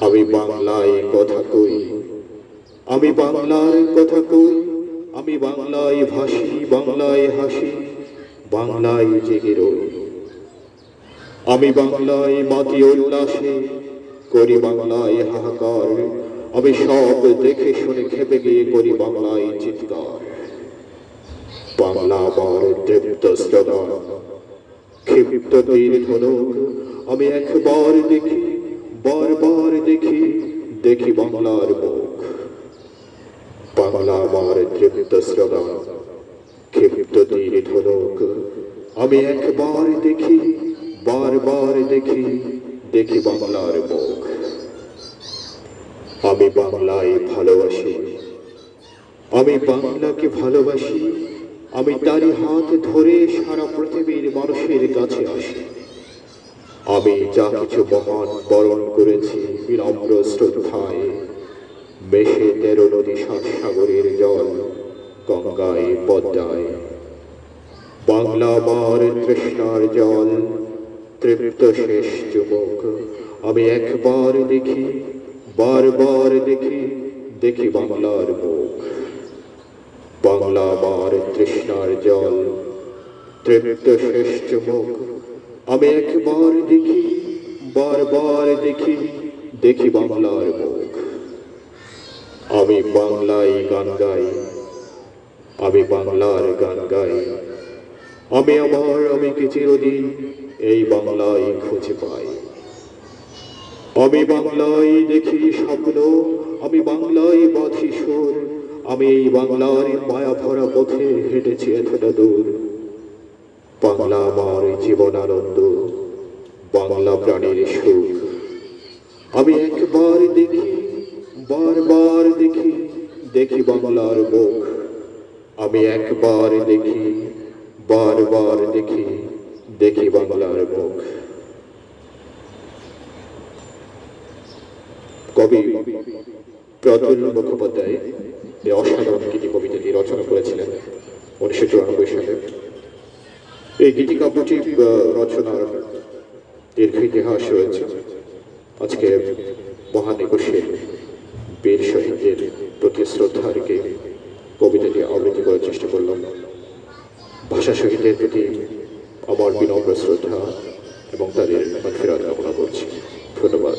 আমি বাংলায় কথা কই। আমি বাংলায় কথা কই। আমি বাংলায় ভাসি, বাংলায় হাসি, বাংলায় জেগে রই। আমি বাংলায় মাতি উল্লাসে, করি বাংলায় হাহাকার। আমি সব দেখে শুনে খেপে গিয়ে করি বাংলায় চিৎকার। বাংলা আমার তৃপ্ত স্লোগান ক্ষিপ্ত তীর ধনুক আমি একবার দেখি বারবার দেখি দেখি বাংলার মুখ। বাংলা আমার তৃপ্ত স্লোগান ক্ষিপ্ত তীর ধনুক আমি একবার দেখি, বারবার দেখি দেখি বাংলার মুখ। আমি বাংলায় ভালোবাসি। আমি বাংলাকে ভালোবাসি। আমি তারই হাত ধরে সারা পৃথিবীর মানুষের কাছে আসি। আমি যা কিছু মহান বরণ করেছি বিনম্র শ্রদ্ধায় মেশে তেরো নদী সাত সাগরের জল গঙ্গায়, পদ্মায়। বাংলা আমার তৃষ্ণার জল, তৃপ্ত শেষ যুবক, আমি একবার দেখি, বারবার দেখি দেখি বাংলার মুখ। বাংলা আমার তৃষ্ণার জল শেষ চুমুক আমি একবার দেখি, বারবার দেখি দেখি বাংলার মুখ। আমি বাংলায় গান গাই, আমি বাংলার গান গাই। আমি আমার আমি কি চিরদিন এই বাংলায় খুঁজে পাই। আমি বাংলায় দেখি স্বপ্ন, আমি বাংলায় বাঁধি সুর। আমি এই বাংলার মায়া ভরা পথে হেঁটেছি এতটা দূর। বাংলা আমার জীবন আনন্দ, বাংলা প্রাণীর সুখ। আমি একবার দেখি, বারবার দেখি দেখি বাংলার মুখ। আমি একবার দেখি, বারবার দেখি দেখি বাংলার মুখ। কবি প্রতুল মুখোপাধ্যায় অসাধারণ গীতি কবিতাটি রচনা করেছিলেন উনিশশো চুরানব্বই সালে। এই গীতি কাব্যটি রচনার দীর্ঘ ইতিহাস রয়েছে। আজকে মহান একুশের বীর শহীদদের প্রতি শ্রদ্ধা রেখে কবিতাটি আবৃত্তি করার চেষ্টা করলাম। ভাষা শহীদদের প্রতি আমার বিনম্র শ্রদ্ধা এবং তাদের ফেরত কামনা করছি। ধন্যবাদ।